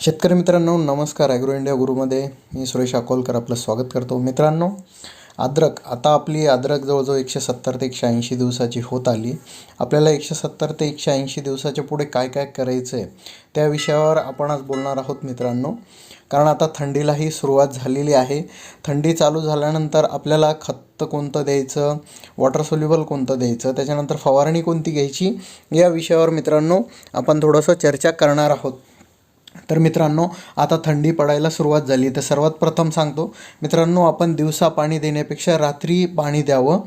शेतकरी मित्रांनो नमस्कार. ॲग्रो इंडिया गुरुमध्ये मी सुरेश अकोलकर आपलं स्वागत करतो. मित्रांनो अद्रक आता आपली अद्रक जवळजवळ एकशे सत्तर ते एकशे ऐंशी दिवसाची होत आली. आपल्याला एकशे सत्तर ते एकशे ऐंशी दिवसाच्या पुढे काय काय करायचं आहे त्या विषयावर आपण आज बोलणार आहोत मित्रांनो. कारण आता थंडीलाही सुरुवात झालेली आहे. थंडी चालू झाल्यानंतर आपल्याला खत कोणतं द्यायचं वॉटर सोल्युबल कोणतं द्यायचं त्याच्यानंतर फवारणी कोणती घ्यायची या विषयावर मित्रांनो आपण थोडंसं चर्चा करणार आहोत. तर मित्रांनो आता थंडी पडायला सुरुवात झाली. तर सर्वात प्रथम सांगतो मित्रांनो आपण दिवसा पाणी देण्यापेक्षा रात्री पाणी द्यावं.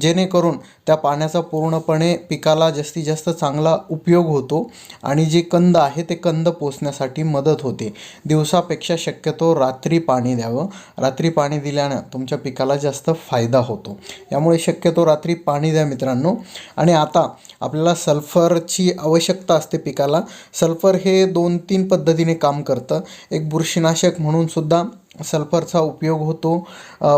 जेणेकरून त्या पाण्याचा पूर्णपणे पिकाला जास्तीत जास्त चांगला उपयोग होतो आणि जे कंद आहे ते कंद पोचण्यासाठी मदत होते. दिवसापेक्षा शक्यतो रात्री पाणी द्यावं. रात्री पाणी दिल्यानं तुमच्या पिकाला जास्त फायदा होतो. यामुळे शक्यतो रात्री पाणी द्या मित्रांनो. आणि आता आपल्याला सल्फरची आवश्यकता असते पिकाला. सल्फर हे दोन तीन पद्धती पद्धतीने काम करतं. एक बुरशीनाशक म्हणून सुद्धा सल्फरचा उपयोग होतो.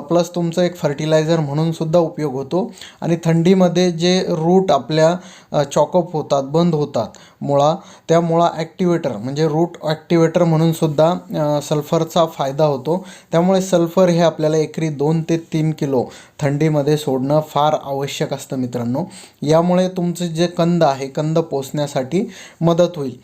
प्लस तुमचं एक फर्टिलायझर म्हणूनसुद्धा उपयोग होतो. आणि थंडीमध्ये जे रूट आपल्या चॉकअप होतात बंद होतात मुळा त्या मुळा ॲक्टिवेटर म्हणजे रूट ॲक्टिवेटर म्हणूनसुद्धा सल्फरचा फायदा होतो. त्यामुळे सल्फर हे आपल्याला एकरी दोन ते तीन किलो थंडीमध्ये सोडणं फार आवश्यक असतं मित्रांनो. यामुळे तुमचं जे कंद आहे कंद पोचण्यासाठी मदत होईल.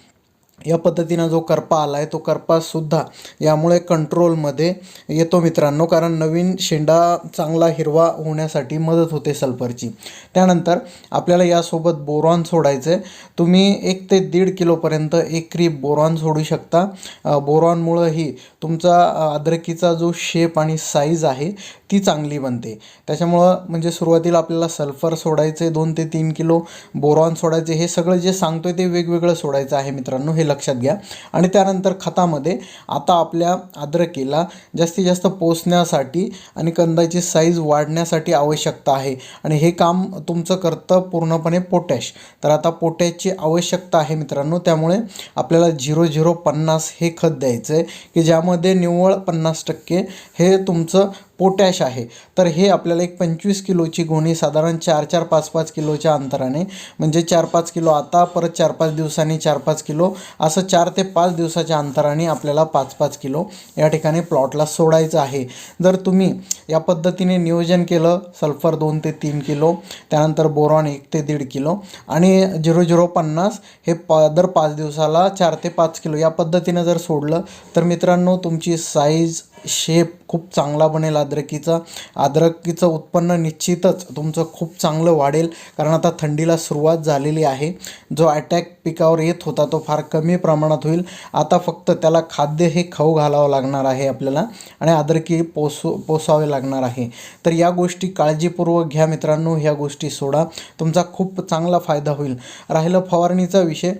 या पद्धतीनं जो करपा आला आहे तो करपासुद्धा यामुळे कंट्रोलमध्ये येतो मित्रांनो. कारण नवीन शेंडा चांगला हिरवा होण्यासाठी मदत होते सल्फरची. त्यानंतर आपल्याला यासोबत बोरॉन सोडायचं आहे तुम्ही एक ते दीड किलोपर्यंत एकरी बोरॉन सोडू शकता. बोरॉनमुळंही तुमचा अद्रकीचा जो शेप आणि साईज आहे ती चांगली बनते. त्याच्यामुळं म्हणजे सुरुवातीला आपल्याला सल्फर सोडायचे दोन ते तीन किलो बोरॉन सोडायचे हे सगळं जे सांगतो आहे ते वेगवेगळं सोडायचं आहे मित्रांनो हे लक्षात घ्या. आणि त्यानंतर खतामध्ये आता आपल्या अद्रकीला जास्तीत जास्त पोचण्यासाठी आणि कंदाची साईज वाढण्यासाठी आवश्यकता आहे. आणि हे काम तुमचं करतं पूर्णपणे पोटॅश. तर आता पोटॅशची आवश्यकता आहे मित्रांनो त्यामुळे आपल्याला झिरो झिरो पन्नास हे खत द्यायचं आहे की ज्यामध्ये निव्वळ पन्नास टक्के हे तुमचं पोटॅश आहे. तर हे आपल्याला एक पंचवीस किलोची गोणी साधारण चार चार पाच पाच किलोच्या अंतराने म्हणजे चार पाच किलो आता परत चार पाच दिवसांनी चार पाच किलो असं चार ते पाच दिवसाच्या अंतराने आपल्याला पाच पाच किलो या ठिकाणी प्लॉटला सोडायचं आहे. जर तुम्ही या पद्धतीने नियोजन केलं सल्फर दोन ते तीन किलो त्यानंतर बोरॉन एक ते दीड किलो आणि झिरो झिरो पन्नास हे पा दर पाच दिवसाला चार ते पाच किलो या पद्धतीनं जर सोडलं तर मित्रांनो तुमची साईज शेप खूप चांगला बनेल अद्रकीचा अद्रकीचं उत्पन्न निश्चितच तुमचं खूप चांगलं वाढेल. कारण आता थंडीला सुरुवात झालेली आहे. जो अटॅक पिकावर येत होता तो फार कमी प्रमाणात होईल. आता फक्त त्याला खाद्य हे खाऊ घालावं लागणार आहे आपल्याला आणि अद्रकी पोसू पोसावे लागणार आहे. तर या गोष्टी काळजीपूर्वक घ्या मित्रांनो. ह्या गोष्टी सोडा. तुमचा खूप चांगला फायदा होईल. राहिलं फवारणीचा विषय.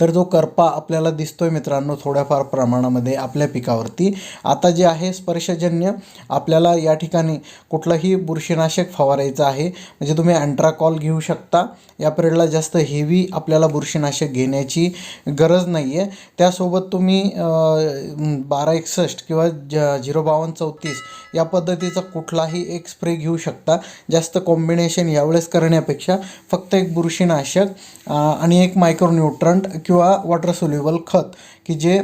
तर जो करपा आपल्याला दिसतोय मित्रांनो थोड्याफार प्रमाणामध्ये आपल्या पिकावरती आता जे आहे स्पर्शजन्य आपल्याला या ठिकाणी कुठलंही बुरशीनाशक फवारायचं आहे म्हणजे तुम्ही अँट्राकॉल घेऊ शकता या पिरियडला जास्त हेवी आपल्याला बुरशीनाशक घेण्याची गरज नाही आहे त्यासोबत तुम्ही बारा एकसष्ट किंवा ज झिरो बावन्न चौतीस या पद्धतीचा कुठलाही एक स्प्रे घेऊ शकता. जास्त कॉम्बिनेशन यावेळेस करण्यापेक्षा फक्त एक बुरशीनाशक आणि एक मायक्रोन्यूट्रंट किंवा वॉटर सोल्युबल खत की जे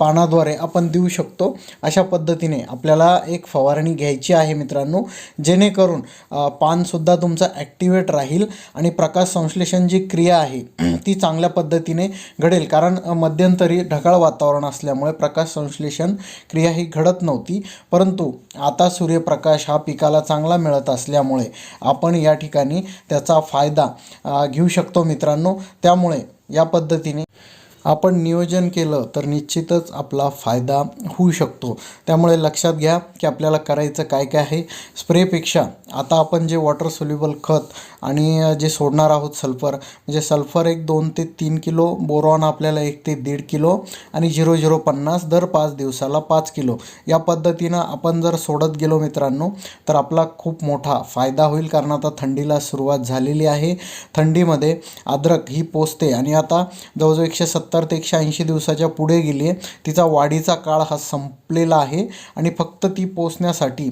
पानाद्वारे आपण देऊ शकतो अशा पद्धतीने आपल्याला एक फवारणी घ्यायची आहे मित्रांनो जेणेकरून पानसुद्धा तुमचं ॲक्टिवेट राहील आणि प्रकाश संश्लेषण जी क्रिया आहे ती चांगल्या पद्धतीने घडेल. कारण मध्यंतरी ढगाळ वातावरण असल्यामुळे प्रकाश संश्लेषण क्रिया ही घडत नव्हती. परंतु आता सूर्यप्रकाश हा पिकाला चांगला मिळत असल्यामुळे आपण या ठिकाणी त्याचा फायदा घेऊ शकतो मित्रांनो. त्यामुळे या पद्धतीने आपण नियोजन केलं तर निश्चितच आपला फायदा होऊ शकतो. त्यामुळे लक्षात घ्या की आपल्याला करायचं काय काय आहे. स्प्रेपेक्षा आता आपण जे वॉटर सोल्युबल खत आणि जे सोडणार आहोत सल्फर म्हणजे सल्फर एक दोन ते तीन किलो बोरॉन आपल्याला एक ते दीड किलो आणि झिरो झिरो पन्नास दर पाच दिवसाला पाच किलो. या पद्धतीनं आपण जर सोडत गेलो मित्रांनो तर आपला खूप मोठा फायदा होईल कारण आता थंडीला सुरुवात झालेली आहे. थंडीमध्ये अद्रक ही पोचते आणि आता जवळजवळ एकशे सत्तर ते एकशे ऐंशी दिवसाच्या पुढे गेली आहे. तिचा वाढीचा काळ हा संपलेला आहे आणि फक्त ती पोचण्यासाठी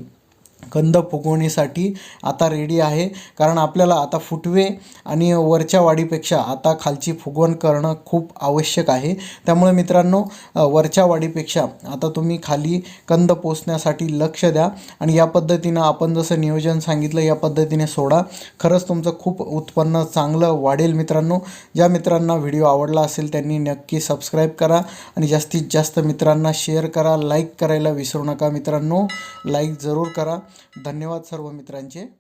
कंद फुगवणीसाठी आता रेडी आहे. कारण आपल्याला आता फुटवे आणि वरच्या वाढीपेक्षा आता खालची फुगवण करणं खूप आवश्यक आहे. त्यामुळे मित्रांनो वरच्या वाढीपेक्षा आता तुम्ही खाली कंद पोचण्यासाठी लक्ष द्या आणि या पद्धतीनं आपण जसं नियोजन सांगितलं या पद्धतीने सोडा. खरंच तुमचं खूप उत्पन्न चांगलं वाढेल मित्रांनो. ज्या मित्रांना व्हिडिओ आवडला असेल त्यांनी नक्की सबस्क्राईब करा आणि जास्तीत जास्त मित्रांना शेअर करा. लाईक करायला विसरू नका मित्रांनो. लाईक जरूर करा. धन्यवाद सर्व मित्रांचे.